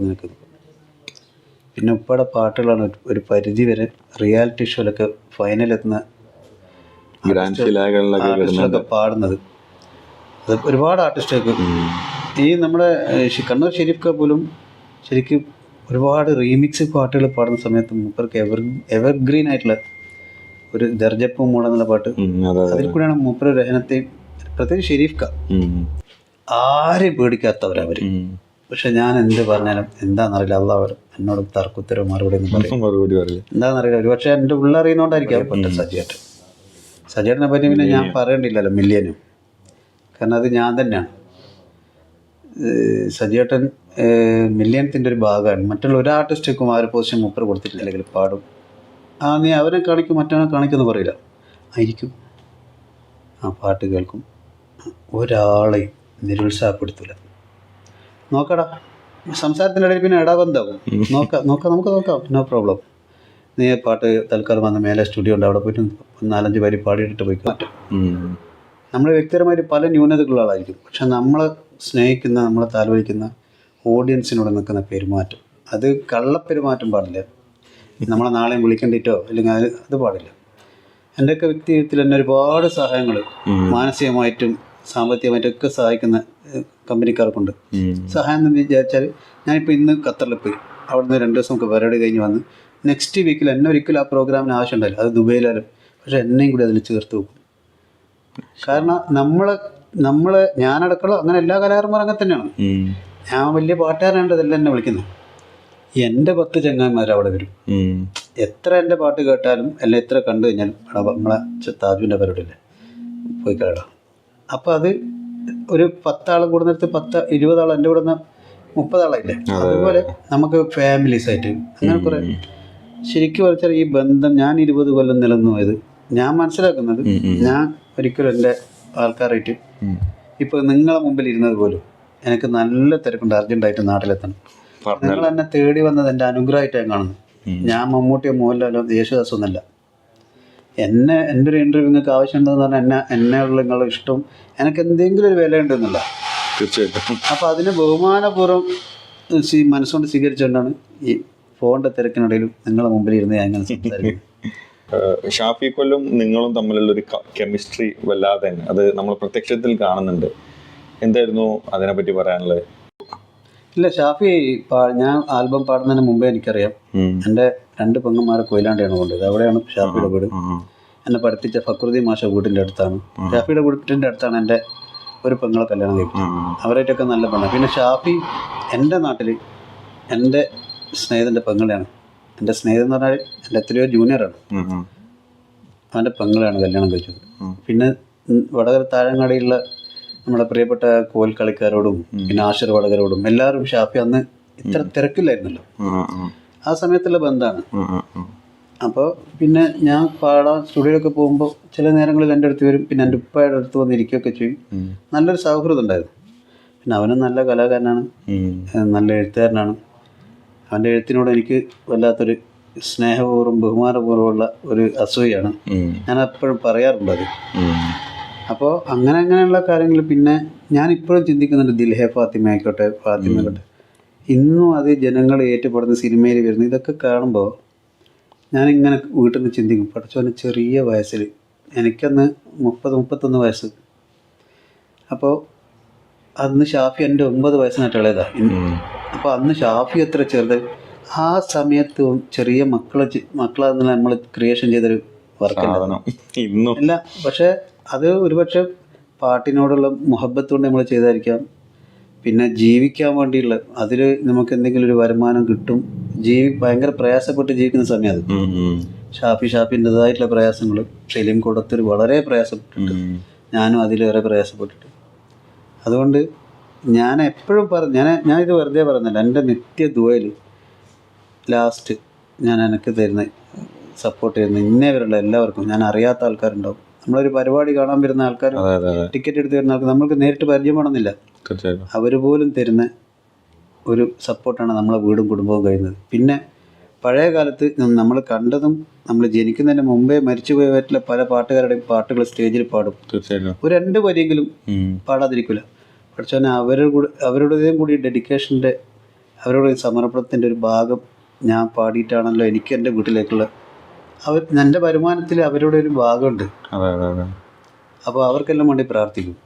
നിൽക്കുന്നത്. പിന്നെ ഉപ്പയുടെ പാട്ടുകളാണ് ഒരു- പരിധി വരെ റിയാലിറ്റി ഷോയിലൊക്കെ ഫൈനലെത്തുന്ന ആർട്ടിസ്റ്റുകളൊക്കെ പാടുന്നത്. അത് ഒരുപാട് ആർട്ടിസ്റ്റൊക്കെ ഈ നമ്മുടെ കണ്ണൂർ ഷെരീഫ് പോലും ശരിക്കും ഒരുപാട് റീമിക്സ് പാട്ടുകൾ പാടുന്ന സമയത്ത് മൂപ്പർക്ക് എവർ എവർഗ്രീൻ ആയിട്ടുള്ള ഒരു ദർജപ്പും മൂട എന്നുള്ള പാട്ട് അതിൽ കൂടെയാണ് മൂപ്പർ രഹനത്തെയും പ്രത്യേകിച്ച് ഷെരീഫ് ക ആരെയും പേടിക്കാത്തവരവർ ഉം. പക്ഷെ ഞാൻ എന്ത് പറഞ്ഞാലും എന്താണെന്നറിയില്ല. അല്ല അവർ എന്നോട് തർക്കുത്തരവ് മറുപടി ഒന്നും പറയും മറുപടി പറയില്ല. എന്താണെന്നറിയില്ല. ഒരു പക്ഷേ എന്റെ ഉള്ളറിയുന്നതുകൊണ്ടായിരിക്കും പറ്റും സജിയേട്ടൻ. സജിയേട്ടനെ പറ്റി പിന്നെ ഞാൻ പറയണ്ടില്ലല്ലോ മില്യനും. കാരണം അത് ഞാൻ തന്നെയാണ്. സജിയേട്ടൻ മില്യനത്തിന്റെ ഒരു ഭാഗമാണ്. മറ്റുള്ള ഒരു ആർട്ടിസ്റ്റുക്കും ആ ഒരു പൊസിഷൻ മുപ്പർ കൊടുത്തിട്ടില്ലെങ്കിൽ പാടും. ആ നീ അവനെ കാണിക്കും മറ്റവനെ കാണിക്കുമെന്ന് പറയില്ല. ആയിരിക്കും. ആ പാട്ട് കേൾക്കും. ഒരാളെയും നിരുത്സാഹപ്പെടുത്തില്ല നോക്കടാ. സംസാരത്തിന്റെ ഇടയിൽ പിന്നെ ഇടബന്ധാവും നോക്കാം നോക്കാം നമുക്ക് നോക്കാം. നോ പ്രോബ്ലം നീ പാട്ട് തൽക്കാലം വന്ന മേലെ സ്റ്റുഡിയോ ഉണ്ട്. അവിടെ പോയിട്ട് നാലഞ്ച് പേര് പാടിയിട്ടിട്ട് പോയി മാറ്റും. നമ്മൾ വ്യക്തിപരമായിട്ട് പല ന്യൂനതകളായിരിക്കും പക്ഷെ നമ്മളെ സ്നേഹിക്കുന്ന നമ്മളെ താലോചിക്കുന്ന ഓഡിയൻസിനോട് നിൽക്കുന്ന പെരുമാറ്റം. അത് കള്ളപ്പെരുമാറ്റം പാടില്ല. നമ്മളെ നാളെയും വിളിക്കണ്ടിട്ടോ അല്ലെങ്കിൽ അത് അത് പാടില്ല. എന്റെയൊക്കെ വ്യക്തിത്വത്തിൽ എന്നെ ഒരുപാട് സഹായങ്ങൾ മാനസികമായിട്ടും സാമ്പത്തികമായിട്ടും ഒക്കെ സഹായിക്കുന്ന കമ്പനിക്കാർക്കുണ്ട്. സഹായം എന്ന് വിചാരിച്ചാൽ ഞാനിപ്പോൾ ഇന്ന് ഖത്തറിൽ പോയി. അവിടുന്ന് രണ്ട് ദിവസം നമുക്ക് പരിപാടി കഴിഞ്ഞ് വന്ന് നെക്സ്റ്റ് വീക്കിൽ എന്നെ ഒരിക്കലും ആ പ്രോഗ്രാമിന് ആവശ്യമുണ്ടായില്ല. അത് ദുബൈയിലായാലും പക്ഷെ എന്നെയും കൂടി അതിൽ ചേർത്ത് വെക്കും. കാരണം നമ്മളെ നമ്മളെ ഞാനടക്കളോ അങ്ങനെ എല്ലാ കലാകാരന്മാരും അങ്ങനെ തന്നെയാണ്. ഞാൻ വലിയ പാട്ടുകാരനാണ്ട് ഇതെല്ലാം എന്നെ വിളിക്കുന്നത് എന്റെ പത്ത് ചങ്ങാന്മാർ അവിടെ വരും. എത്ര എന്റെ പാട്ട് കേട്ടാലും അല്ല എത്ര കണ്ടു കഴിഞ്ഞാലും നമ്മളെ താജുവിന്റെ പരിപാടിയില്ലേ പോയി കേടാ അപ്പോൾ അത് ഒരു പത്താളും കൂടുന്നിടത്ത് പത്ത് ഇരുപതാളും എന്റെ കൂടെ മുപ്പതാളായില്ലേ? അതുപോലെ നമുക്ക് ഫാമിലീസ് ആയിട്ട് അങ്ങനെ കുറേ ശരിക്കും പറഞ്ഞാൽ ഈ ബന്ധം ഞാൻ ഇരുപത് കൊല്ലം നിലനിന്നു പോയത് ഞാൻ മനസ്സിലാക്കുന്നത്. ഞാൻ ഒരിക്കലും എന്റെ ആൾക്കാരായിട്ട്. ഇപ്പോൾ നിങ്ങളെ മുമ്പിൽ ഇരുന്നത് പോലും എനിക്ക് നല്ല തിരക്കുണ്ട്. അർജന്റായിട്ട് നാട്ടിലെത്തണം. നിങ്ങൾ എന്നെ തേടി വന്നത് എന്റെ അനുഗ്രഹമായിട്ടാണ് കാണുന്നത്. ഞാൻ മമ്മൂട്ടിയോ മോഹൻലാലോ യേശുദാസോ ഒന്നല്ല എന്നെ എന്റെ ഒരു ഇന്റർവ്യൂ നിങ്ങൾക്ക് ആവശ്യമുണ്ടെന്ന് പറഞ്ഞാൽ എന്നെ എന്നെ ഉള്ള നിങ്ങളുടെ ഇഷ്ടം. എനിക്ക് എന്തെങ്കിലും ഒരു വില ഉണ്ടെന്നില്ല തീർച്ചയായിട്ടും. അപ്പോൾ അതിനെ ബഹുമാനപൂർവം മനസ്സുകൊണ്ട് സ്വീകരിച്ചുകൊണ്ടാണ് ഈ ഫോണിന്റെ തിരക്കിനിടയിലും നിങ്ങളുടെ മുമ്പിൽ ഇരുന്ന് ഞാൻ ഇങ്ങനെ സംസാരിക്കുന്നത്. ഷാഫി കൊല്ലും നിങ്ങളും തമ്മിലുള്ള ഒരു കെമിസ്ട്രി വല്ലാതെ തന്നെ. അത് നമ്മൾ പ്രത്യക്ഷത്തിൽ കാണുന്നുണ്ട്. എന്തായിരുന്നു അതിനെപ്പറ്റി പറയാനുള്ളത്? ഇല്ല ഷാഫി ഞാൻ ആൽബം പാടുന്നതിന് മുമ്പേ എനിക്കറിയാം. എന്റെ രണ്ട് പെങ്ങന്മാരെ കൊയിലാണ്ടിയാണ് കൊണ്ടത് അവിടെയാണ് ഷാഫിയുടെ വീട്. എന്നെ പഠിപ്പിച്ച ഫക്രുദ്ദീൻ മാഷ വീടിന്റെ അടുത്താണ്. ഷാഫിയുടെ വീട്ടിന്റെ അടുത്താണ് എന്റെ ഒരു പെങ്ങളെ കല്യാണം കഴിക്കുന്നത്. അവരായിട്ടൊക്കെ നല്ല പെണ്ണ. പിന്നെ ഷാഫി എന്റെ നാട്ടിൽ എന്റെ സ്നേഹിതന്റെ പെങ്ങളെയാണ്. എന്റെ സ്നേഹിതൻ എന്ന് പറഞ്ഞാൽ എന്റെ എത്രയോ ജൂനിയറാണ്. അവന്റെ പെങ്ങളെയാണ് കല്യാണം കഴിച്ചത്. പിന്നെ വടകര താഴങ്ങാടിയുള്ള നമ്മുടെ പ്രിയപ്പെട്ട കോൽ കളിക്കാരോടും പിന്നെ ആശർ വടകരോടും എല്ലാവരും ഷാഫി അന്ന് ഇത്ര തിരക്കില്ലായിരുന്നല്ലോ. ആ സമയത്തുള്ള ബന്ധമാണ്. അപ്പോൾ പിന്നെ ഞാൻ പാടാൻ സ്റ്റുഡിയോയിലൊക്കെ പോകുമ്പോൾ ചില നേരങ്ങളിൽ എന്റെ അടുത്ത് വരും പിന്നെ എന്റെ ഉപ്പയുടെ അടുത്ത് വന്ന് ഇരിക്കുകയൊക്കെ ചെയ്യും. നല്ലൊരു സൗഹൃദം ഉണ്ടായിരുന്നു. പിന്നെ അവനും നല്ല കലാകാരനാണ്. നല്ല എഴുത്തുകാരനാണ്. അവന്റെ എഴുത്തിനോട് എനിക്ക് വല്ലാത്തൊരു സ്നേഹപൂർവം ബഹുമാനപൂർവമുള്ള ഒരു അസൂയാണ്. ഞാൻ എപ്പോഴും പറയാറുണ്ട് അത്. അപ്പോൾ അങ്ങനെ അങ്ങനെയുള്ള കാര്യങ്ങൾ പിന്നെ ഞാൻ ഇപ്പോഴും ചിന്തിക്കുന്നുണ്ട് ദിൽഹെ ഫാത്തിമ ആയിക്കോട്ടെ ഫാത്തിമ ആയിക്കോട്ടെ. ഇന്നും അത് ജനങ്ങൾ ഏറ്റുപെടുന്ന സിനിമയിൽ വരുന്നു ഇതൊക്കെ കാണുമ്പോൾ ഞാനിങ്ങനെ വീട്ടിൽ നിന്ന് ചിന്തിക്കും പഠിച്ചവന് ചെറിയ വയസ്സിൽ എനിക്കന്ന് മുപ്പത് മുപ്പത്തൊന്ന് വയസ്സ്. അപ്പോൾ അന്ന് ഷാഫി എന്റെ ഒമ്പത് വയസ്സിനായിട്ട് ഇളയതാണ്. അപ്പോൾ അന്ന് ഷാഫി എത്ര ചെറുത്? ആ സമയത്ത് ചെറിയ മക്കളെ മക്കളെന്ന് മക്കളെ നമ്മൾ ക്രിയേഷൻ ചെയ്തൊരു ഇന്നും. അല്ല പക്ഷേ അത് ഒരുപക്ഷെ പാട്ടിനോടുള്ള മുഹബത്ത് കൊണ്ട് നമ്മൾ ചെയ്തായിരിക്കാം. പിന്നെ ജീവിക്കാൻ വേണ്ടിയുള്ള അതിൽ നമുക്ക് എന്തെങ്കിലും ഒരു വരുമാനം കിട്ടും. ജീവി ഭയങ്കര പ്രയാസപ്പെട്ട് ജീവിക്കുന്ന സമയം അത്. ഷാഫി ഷാഫിന്റെതായിട്ടുള്ള പ്രയാസങ്ങൾ ഷെലിം കൂടത്തിൽ വളരെ പ്രയാസപ്പെട്ടിട്ട്. ഞാനും അതിലേറെ പ്രയാസപ്പെട്ടിട്ട്. അതുകൊണ്ട് ഞാൻ എപ്പോഴും പറ ഞാൻ ഞാൻ ഇത് വെറുതെ പറയുന്നില്ല. എന്റെ നിത്യ ദുവയിൽ ലാസ്റ്റ് ഞാൻ എനിക്ക് തരുന്ന സപ്പോർട്ട് ചെയ്യുന്ന ഇന്നേ വരെയുള്ള എല്ലാവർക്കും ഞാൻ അറിയാത്ത ആൾക്കാരുണ്ടാവും. നമ്മളൊരു പരിപാടി കാണാൻ വരുന്ന ആൾക്കാർ ടിക്കറ്റ് എടുത്ത് വരുന്ന ആൾക്കാർ നമ്മൾക്ക് നേരിട്ട് പരിചയമാണെന്നില്ല തീർച്ചയായിട്ടും. അവർ പോലും തരുന്ന ഒരു സപ്പോർട്ടാണ് നമ്മളെ വീടും കുടുംബവും കഴിയുന്നത്. പിന്നെ പഴയ കാലത്ത് നമ്മൾ കണ്ടതും നമ്മൾ ജനിക്കുന്നതിന് മുമ്പേ മരിച്ചുപോയ പറ്റില്ല പല പാട്ടുകാരുടെയും പാട്ടുകൾ സ്റ്റേജിൽ പാടും. തീർച്ചയായിട്ടും. ഒരു രണ്ട് വരിയെങ്കിലും പാടാതിരിക്കില്ല പക്ഷേ അവരുടെ കൂടെ അവരുടേതും കൂടി ഡെഡിക്കേഷന്റെ അവരുടെ സമർപ്പണത്തിന്റെ ഒരു ഭാഗം ഞാൻ പാടിയിട്ടാണല്ലോ എനിക്ക് എന്റെ വീട്ടിലേക്കുള്ള അവർ എന്റെ വരുമാനത്തിൽ അവരുടെ ഒരു ഭാഗമുണ്ട്. അപ്പോൾ അവർക്കെല്ലാം വേണ്ടി പ്രാർത്ഥിക്കും.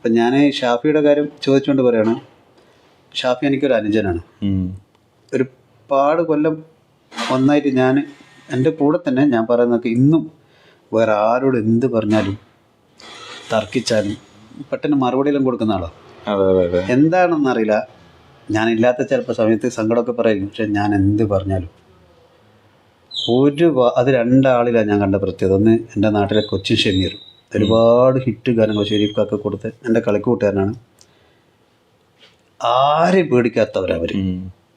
അപ്പം ഞാൻ ഷാഫിയുടെ കാര്യം ചോദിച്ചുകൊണ്ട് പറയണം. ഷാഫി എനിക്കൊരു അനുജനാണ്. ഒരു പാട് കൊല്ലം ഒന്നായിട്ട് ഞാൻ എന്റെ കൂടെ തന്നെ ഞാൻ പറയുന്നതൊക്കെ ഇന്നും വേറെ ആരോട് എന്ത് പറഞ്ഞാലും തർക്കിച്ചാലും പെട്ടെന്ന് മറുപടിയെല്ലാം കൊടുക്കുന്ന അതെ എന്താണെന്നറിയില്ല ഞാനില്ലാത്ത ചിലപ്പോൾ സമയത്ത് സങ്കടമൊക്കെ പറയും. പക്ഷെ ഞാൻ എന്ത് പറഞ്ഞാലും ഒരു അത് രണ്ടാളിലാണ് ഞാൻ കണ്ട പ്രത്യേകത. ഒന്ന് എന്റെ നാട്ടിലെ കൊച്ചിൻ ഷമീർ. ഒരുപാട് ഹിറ്റ് ഗാനങ്ങൾ ഷെരീഫ് കാക്ക കൊടുത്ത് എന്റെ കളിക്കൂട്ടുകാരനാണ് ആരെയും പേടിക്കാത്തവരവർ.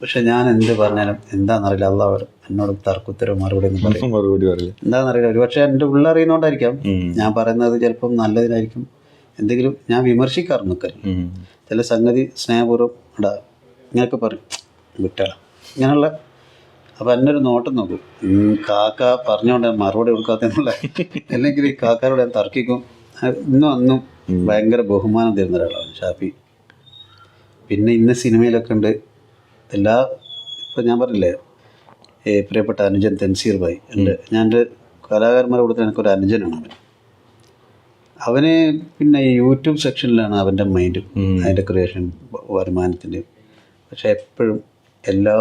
പക്ഷെ ഞാൻ എന്ത് പറഞ്ഞാലും എന്താണെന്നറിയില്ല അല്ല അവർ എന്നോട് തർക്കുത്തരവ് മറുപടി ഒന്നും പറയും മറുപടി പറയില്ല. എന്താണെന്നറിയില്ല ഒരു പക്ഷേ എന്റെ ഉള്ള അറിയുന്നോണ്ടായിരിക്കാം ഞാൻ പറയുന്നത് ചിലപ്പം നല്ലതിനായിരിക്കും. എന്തെങ്കിലും ഞാൻ വിമർശിക്കാറ് നിൽക്കരുത് ചില സംഗതി സ്നേഹപൂർവം ഇടാ ഇങ്ങനെയൊക്കെ പറയും. വിട്ടാ. ഇങ്ങനെയുള്ള അപ്പം എന്നെ ഒരു നോട്ടം നോക്കും. കാക്ക പറഞ്ഞോണ്ട് മറുപടി കൊടുക്കാത്ത അല്ലെങ്കിൽ ഈ കാക്കാരോട് ഞാൻ തർക്കിക്കും. ഇന്നും അന്നും ഭയങ്കര ബഹുമാനം തരുന്ന ഒരാളാണ് ഷാഫി. പിന്നെ ഇന്ന സിനിമയിലൊക്കെ ഉണ്ട്. എല്ലാ ഇപ്പം ഞാൻ പറഞ്ഞില്ലേ ഏ, പ്രിയപ്പെട്ട അനുജൻ തെൻസീർ ഭായ് ഉണ്ട്. ഞാൻ എന്റെ കലാകാരന്മാരെ കൊടുത്ത എനിക്കൊരു അനുജനാണ് അവൻ. അവന് പിന്നെ ഈ യൂട്യൂബ് സെക്ഷനിലാണ് അവന്റെ മൈൻഡും. അതിന്റെ ക്രിയേഷൻ വരുമാനത്തിന്റെയും. പക്ഷെ എപ്പോഴും എല്ലാ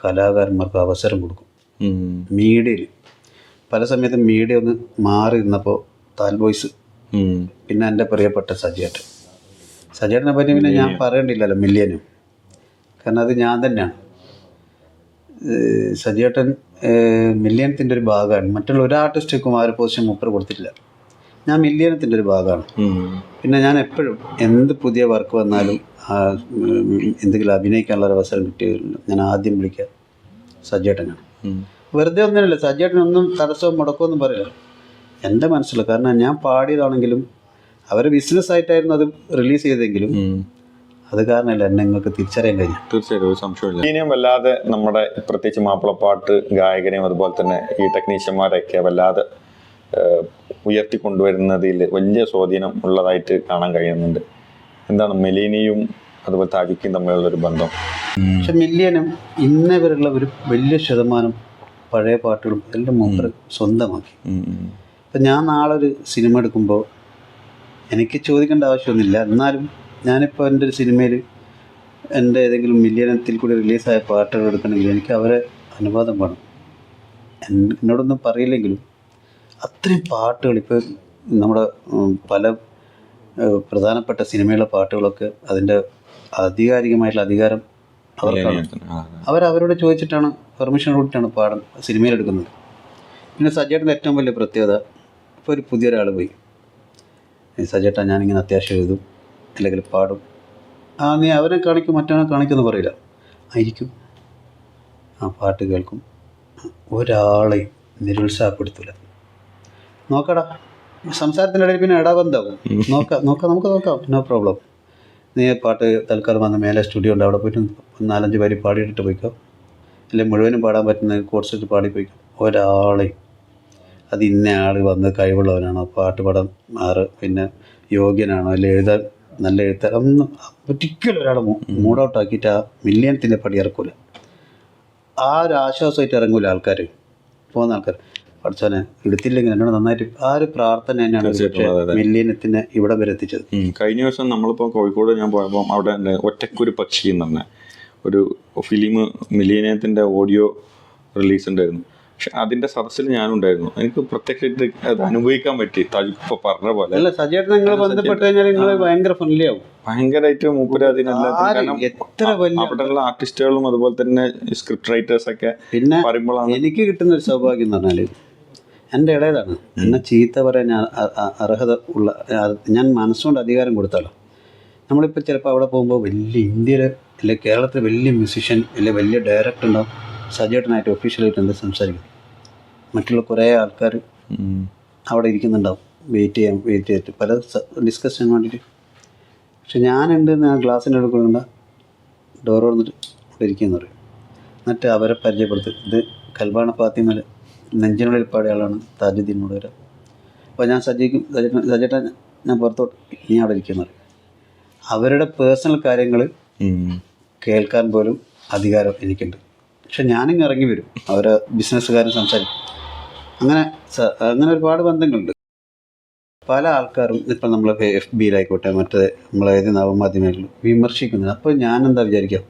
കലാകാരന്മാർക്കും അവസരം കൊടുക്കും. മീഡിയയിൽ. പല സമയത്തും മീഡിയ ഒന്ന് മാറി നിന്നപ്പോൾ താൽ ബോയ്സ്. പിന്നെ എന്റെ പ്രിയപ്പെട്ട സജേട്ടൻ സജേട്ടനെ പറ്റി പിന്നെ ഞാൻ പറയണ്ടില്ലല്ലോ മില്യനും. കാരണം അത് ഞാൻ തന്നെയാണ്. സജേട്ടൻ മില്യനത്തിന്റെ ഒരു ഭാഗമാണ്. മറ്റുള്ള ഒരു ആർട്ടിസ്റ്റും ആ ഒരു പൊസിഷൻ മുപ്പർ കൊടുത്തിട്ടില്ല. ഞാൻ മില്യനത്തിന്റെ ഒരു ഭാഗമാണ്. പിന്നെ ഞാൻ എപ്പോഴും എന്ത് പുതിയ വർക്ക് വന്നാലും എന്തെങ്കിലും അഭിനയിക്കാനുള്ള ഒരു അവസരം കിട്ടിയില്ല ഞാൻ ആദ്യം വിളിക്കുക സജ്ജേട്ടനാണ്. വെറുതെ ഒന്നുമില്ല. സജ്ജേട്ടനൊന്നും തടസ്സവും മുടക്കമൊന്നും പറയില്ല. എന്റെ മനസ്സിൽ കാരണം ഞാൻ പാടിയതാണെങ്കിലും അവർ ബിസിനസ് ആയിട്ടായിരുന്നു അത് റിലീസ് ചെയ്തെങ്കിലും അത് കാരണമല്ല എന്നെ നിങ്ങൾക്ക് തിരിച്ചറിയാൻ കഴിഞ്ഞു. തീർച്ചയായിട്ടും ഒരു സംശയമില്ല ഇനിയും വല്ലാതെ നമ്മുടെ പ്രത്യേകിച്ച് മാപ്പിളപ്പാട്ട് ഗായകനെയും അതുപോലെ തന്നെ ഈ ടെക്നീഷ്യന്മാരെയൊക്കെ വല്ലാതെ ഉയർത്തിക്കൊണ്ടുവരുന്നതിൽ വലിയ സ്വാധീനം ഉള്ളതായിട്ട് കാണാൻ കഴിയുന്നുണ്ട്. എന്താണ് മെലീനിയും അതുപോലെ താജുക്കിയും തമ്മിലുള്ള ഒരു ബന്ധം? പക്ഷെ മില്യനും ഇന്നേ വരെയുള്ള ഒരു വലിയ ശതമാനം പഴയ പാട്ടുകളും എല്ലാം മൂപ്പർ സ്വന്തമാക്കി. ഇപ്പം ഞാൻ നാളെ ഒരു സിനിമ എടുക്കുമ്പോൾ എനിക്ക് ചോദിക്കേണ്ട ആവശ്യമൊന്നുമില്ല. എന്നാലും ഞാനിപ്പോൾ എന്റെ ഒരു സിനിമയിൽ എന്റെ ഏതെങ്കിലും മില്യനത്തിൽ കൂടി റിലീസായ പാട്ടുകൾ എടുക്കണമെങ്കിൽ എനിക്ക് അവരെ അനുവാദം വേണം. എന്നോടൊന്നും പറയില്ലെങ്കിലും അത്രയും പാട്ടുകൾ ഇപ്പോൾ നമ്മുടെ പല പ്രധാനപ്പെട്ട സിനിമയിലെ പാട്ടുകളൊക്കെ അതിന്റെ ആധികാരികമായിട്ടുള്ള അധികാരം അവർക്കാണ്. അവർ അവരവരോട് ചോദിച്ചിട്ടാണ് പെർമിഷൻ കൊടുത്തിട്ടാണ് പാടം സിനിമയിലെടുക്കുന്നത് പിന്നെ സജ്ജേട്ടന്റെ ഏറ്റവും വലിയ പ്രത്യേകത ഇപ്പോൾ ഒരു പുതിയൊരാൾ പോയി. "ഏയ് സജ്ജേട്ടാ ഞാനിങ്ങനെ അത്യാവശ്യം എഴുതും അല്ലെങ്കിൽ പാടും. ആ നീ അവനെ കാണിക്കും മറ്റവനെ കാണിക്കുമെന്ന് പറയില്ല. ആയിരിക്കും. ആ പാട്ട് കേൾക്കും. ഒരാളെയും നിരുത്സാഹപ്പെടുത്തില്ല നോക്കടാ. സംസാരത്തിന്റെ ഇടയിൽ പിന്നെ ഇടബന്ധാവും നോക്കാം നോക്കാം നമുക്ക് നോക്കാം. നോ പ്രോബ്ലം നീ പാട്ട് തൽക്കാലം വന്ന മേലെ സ്റ്റുഡിയോ ഉണ്ട്. അവിടെ പോയിട്ട് നാലഞ്ച് പേര് പാടിയിട്ടിട്ട് പോയിക്കോ. അല്ലെങ്കിൽ മുഴുവനും പാടാൻ പറ്റുന്ന കോഴ്സ് ഇട്ട് പാടി പോയിക്കോ. ഒരാളെയും അത് ഇന്ന ആൾ വന്ന് കഴിവുള്ളവനാണോ? പാട്ട് പാടാൻ ആറ്. പിന്നെ യോഗ്യനാണോ? അല്ലെങ്കിൽ എഴുതാൻ നല്ല എഴുത്താൻ ഒന്നും ഒരിക്കലും ഒരാളെ മൂഡ് ഔട്ട് ആക്കിയിട്ട് ആ മില്യണത്തിന്റെ പടി ഇറക്കൂല. ആ ഒരു ആശ്വാസമായിട്ട് ഇറങ്ങൂല ആൾക്കാർ പോകുന്ന ആൾക്കാർ പഠിച്ചോനെ എടുത്തില്ലെങ്കിൽ എന്നോട് നന്നായിട്ട് ആ ഒരു പ്രാർത്ഥന തന്നെയാണ്. മില്യനത്തിനെ ഇവിടെ വരെ എത്തിച്ചത്. കഴിഞ്ഞ ദിവസം നമ്മളിപ്പോൾ കോഴിക്കോട് ഞാൻ പോയപ്പോൾ അവിടെ ഒറ്റക്കൊരു പക്ഷി എന്ന് പറഞ്ഞ ഒരു ഫിലിം മില്യനത്തിന്റെ ഓഡിയോ റിലീസ് ഉണ്ടായിരുന്നു. പക്ഷെ അതിന്റെ സദസ്സിൽ ഞാനുണ്ടായിരുന്നു എനിക്ക് പ്രത്യക്ഷമായിട്ട് അത് അനുഭവിക്കാൻ പറ്റി. തഴുപ്പ് ഇപ്പോൾ പറഞ്ഞ പോലെ. അല്ല സജേട്ടൻ നിങ്ങൾ ബന്ധപ്പെട്ട് കഴിഞ്ഞാൽ നിങ്ങൾ ഭയങ്കര ഫ്രണ്ട്ലി ആവും. ഭയങ്കരമായിട്ട് മൂപ്പര് അതിനെല്ലാം എത്ര വലിയ അവിടെയുള്ള ആർട്ടിസ്റ്റുകളും അതുപോലെ തന്നെ സ്ക്രിപ്റ്റ് റൈറ്റേഴ്സ് ഒക്കെ പിന്നെ പറയുമ്പോഴാണ് എനിക്ക് കിട്ടുന്ന ഒരു സൗഭാഗ്യം എന്ന് പറഞ്ഞാൽ എന്റെ ഇടയതാണ് എന്നെ ചീത്ത പറയാൻ ഞാൻ അർഹത ഉള്ള ഞാൻ മനസ്സുകൊണ്ട് അധികാരം കൊടുത്താലോ? നമ്മളിപ്പോൾ ചിലപ്പോൾ അവിടെ പോകുമ്പോൾ വലിയ ഇന്ത്യയിലെ അല്ലെ കേരളത്തിലെ വലിയ മ്യൂസിഷ്യൻ അല്ലെ വലിയ ഡയറക്ടർ ഉണ്ടാവും സജേട്ടനായിട്ട് ഒഫീഷ്യലായിട്ട് എന്താ സംസാരിക്കും മറ്റുള്ള കുറേ ആൾക്കാർ അവിടെ ഇരിക്കുന്നുണ്ടാവും. വെയിറ്റ് ചെയ്യാൻ വെയിറ്റ് ചെയ്തിട്ട് പല ഡിസ്കസ് ചെയ്യാൻ വേണ്ടിയിട്ട് പക്ഷെ ഞാനുണ്ട് ആ ഗ്ലാസ്സിന്റെ എടുക്കുന്നുണ്ട് ഡോർ തുറന്നിട്ട് ഇവിടെ ഇരിക്കുമെന്ന് പറയും. എന്നിട്ട് അവരെ പരിചയപ്പെടുത്തും. ഇത് കൽബാണ ഫാത്തിമൽ നെഞ്ചിനുള്ളിൽ പാടിയ ആളാണ് താജുദ്ദീൻ മുടവര. അപ്പോൾ ഞാൻ സജ്ജിക്കും സജേട്ടൻ സജേട്ടൻ ഞാൻ പുറത്തോട്ട് നീ അവിടെ ഇരിക്കുന്നത് അവരുടെ പേഴ്സണൽ കാര്യങ്ങൾ കേൾക്കാൻ പോലും അധികാരം എനിക്കുണ്ട്. പക്ഷെ ഞാനിങ്ങ് ഇറങ്ങി വരും. അവരെ ബിസിനസ്സുകാരൻ സംസാരിക്കും. അങ്ങനെ അങ്ങനെ ഒരുപാട് ബന്ധങ്ങളുണ്ട്. പല ആൾക്കാരും ഇപ്പം നമ്മൾ എഫ് ബിയിലായിക്കോട്ടെ മറ്റേ നമ്മളെ ഏത് നവമാധ്യമങ്ങളിലും വിമർശിക്കുന്നുണ്ട്. അപ്പോൾ ഞാനെന്താ എന്താ വിചാരിക്കുക?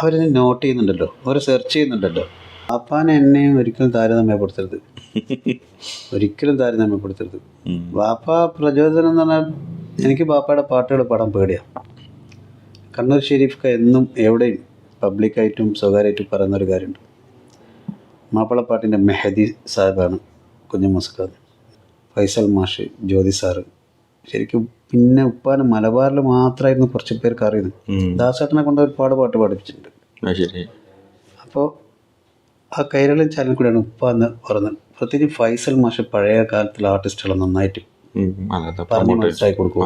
അവരിത് നോട്ട് ചെയ്യുന്നുണ്ടല്ലോ. അവർ സെർച്ച് ചെയ്യുന്നുണ്ടല്ലോ. അപ്പാനെ എന്നെയും ഒരിക്കലും താരതമ്യപ്പെടുത്തരുത്. ഒരിക്കലും താരതമ്യപ്പെടുത്തരുത്. വാപ്പ പ്രചോദനം എന്ന് പറഞ്ഞാൽ എനിക്ക് ബാപ്പയുടെ പാട്ടുകൾ പാടാൻ പേടിയാണ് കണ്ണൂർ ഷെരീഫ് എന്നും എവിടെയും പബ്ലിക്കായിട്ടും സ്വകാര്യമായിട്ടും പറയുന്ന ഒരു കാര്യമുണ്ട് മാപ്പിളപ്പാട്ടിന്റെ മെഹദി സാഹിബാണ് കുഞ്ഞു മുസ്കാദ്. ഫൈസൽ മാഷ് ജ്യോതി സാറ്. ശരിക്കും പിന്നെ ഉപ്പാന് മലബാറിൽ മാത്രമായിരുന്നു കുറച്ച് പേർക്ക് അറിയുന്നത്. ദാസേട്ടനെ കൊണ്ട് ഒരുപാട് പാട്ട് പാടിപ്പിച്ചിട്ടുണ്ട് അപ്പോൾ ആ കൈരളി ചാനൽ കൂടെയാണ് ഉപ്പ എന്ന് പറഞ്ഞത് പ്രത്യേകിച്ച് ഫൈസൽ മാഷ പഴയ കാലത്തുള്ള ആർട്ടിസ്റ്റുകളെ നന്നായിട്ട് പറഞ്ഞു മനസ്സിലാക്കി കൊടുക്കും